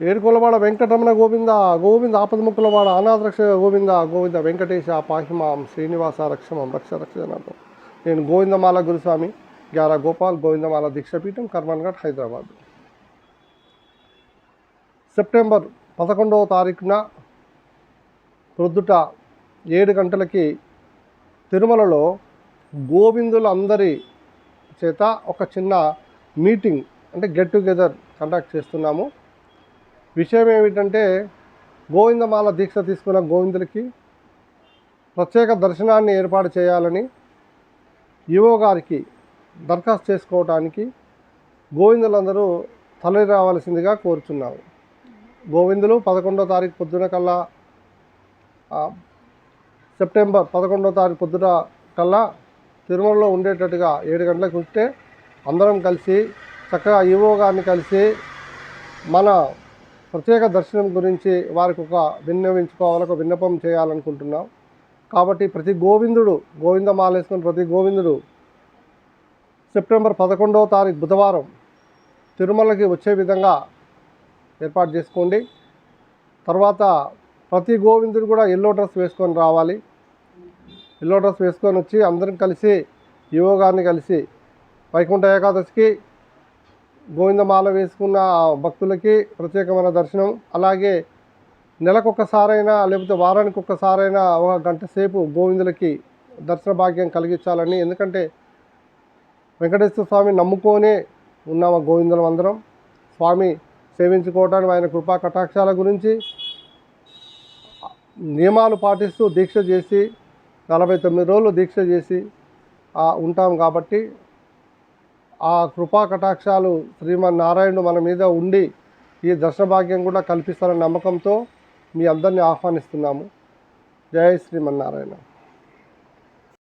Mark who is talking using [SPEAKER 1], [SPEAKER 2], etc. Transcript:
[SPEAKER 1] ఏడుకొలవాడ వెంకటరమణ గోవింద గోవింద ఆపదముక్కులవాడ అనాథరక్ష గోవింద గోవింద వెంకటేశ పాహిమాం శ్రీనివాస రక్షమం రక్ష రక్షణార్థం నేను గోవిందమాల గురుస్వామి గ్యారా గోపాల్ గోవిందమాల దీక్షపీఠం కర్మన్ఘట్ హైదరాబాద్. సెప్టెంబర్ పదకొండవ తారీఖున ప్రొద్దుట ఏడు గంటలకి తిరుమలలో గోవిందులందరి చేత ఒక చిన్న మీటింగ్ అంటే గెట్ టుగెదర్ కండక్ట్ చేస్తున్నాము. విషయం ఏమిటంటే గోవిందమాల దీక్ష తీసుకున్న గోవిందులకి ప్రత్యేక దర్శనాన్ని ఏర్పాటు చేయాలని ఈవో గారికి దరఖాస్తు చేసుకోవటానికి గోవిందులందరూ తరలి రావాల్సిందిగా కోరుచున్నాము. గోవిందులు పదకొండో తారీఖు పొద్దున కల్లా సెప్టెంబర్ పదకొండో తారీఖు పొద్దున కల్లా తిరుమలలో ఉండేటట్టుగా ఏడు గంటలకు ఉంటే అందరం కలిసి చక్కగా ఈవో గారిని కలిసి మన ప్రత్యేక దర్శనం గురించి వారికి ఒక విన్నవించుకోవాలి ఒక విన్నపం చేయాలనుకుంటున్నాం. కాబట్టి ప్రతి గోవిందుడు గోవింద మాలేసుకుని ప్రతి గోవిందుడు సెప్టెంబర్ పదకొండవ తారీఖు బుధవారం తిరుమలకి వచ్చే విధంగా ఏర్పాటు చేసుకోండి. తర్వాత ప్రతి గోవిందుడు కూడా ఎల్లో డ్రెస్ వేసుకొని రావాలి. ఎల్లో డ్రెస్ వేసుకొని వచ్చి అందరం కలిసి యువగారిని కలిసి వైకుంఠ ఏకాదశికి గోవిందమాల వేసుకున్న భక్తులకి ప్రత్యేకమైన దర్శనం. అలాగే నెలకొకసారైనా లేకపోతే వారానికి ఒక్కసారైనా ఒక గంట సేపు గోవిందులకి దర్శన భాగ్యం కలిగించాలని. ఎందుకంటే వెంకటేశ్వర స్వామి నమ్ముకొనే ఉన్నాము గోవిందులం అందరం. స్వామి సేవించుకోవడానికి ఆయన కృపా కటాక్షాల గురించి నియమాలు పాటిస్తూ దీక్ష చేసి నలభై తొమ్మిది రోజులు దీక్ష చేసి ఉంటాం కాబట్టి ఆ కృపా కటాక్షాలు శ్రీమన్నారాయణుడు మన మీద ఉండి ఈ దర్శన భాగ్యం కూడా కల్పిస్తారన్న నమ్మకంతో మీ అందరినీ ఆహ్వానిస్తున్నాము. జై శ్రీమన్నారాయణ.